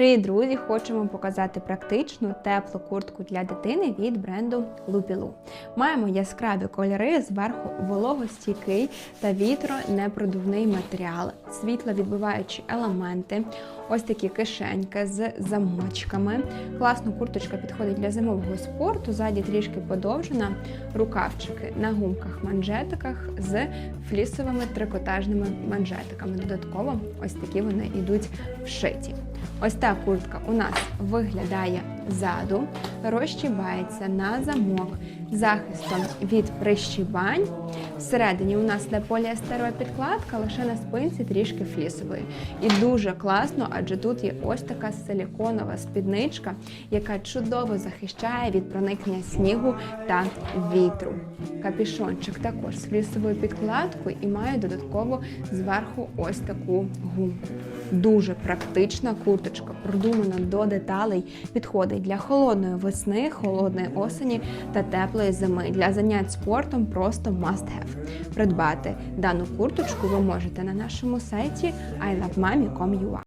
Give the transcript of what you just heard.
Привіт, друзі! Хочемо показати практичну теплу куртку для дитини від бренду Lupilou. Маємо яскраві кольори, зверху вологостійкий та вітронепродувний матеріал, світловідбиваючі елементи, ось такі кишеньки з замочками. Класно курточка підходить для зимового спорту, ззаді трішки подовжена, рукавчики на гумках-манжетиках з флісовими трикотажними манжетиками. Додатково ось такі вони йдуть вшиті. Ось та куртка у нас виглядає ззаду, розщібається на замок захистом від прищібань. Всередині у нас не поліестерова підкладка, лише на спинці трішки флісової. І дуже класно, адже тут є ось така силіконова спідничка, яка чудово захищає від проникнення снігу та вітру. Капішончик також з флісовою підкладкою і має додатково зверху ось таку гумку. Дуже практична курточка, продумана до деталей, підходить для холодної весни, холодної осені та теплої зими. Для занять спортом просто must have. Придбати дану курточку ви можете на нашому сайті ilovemami.com.ua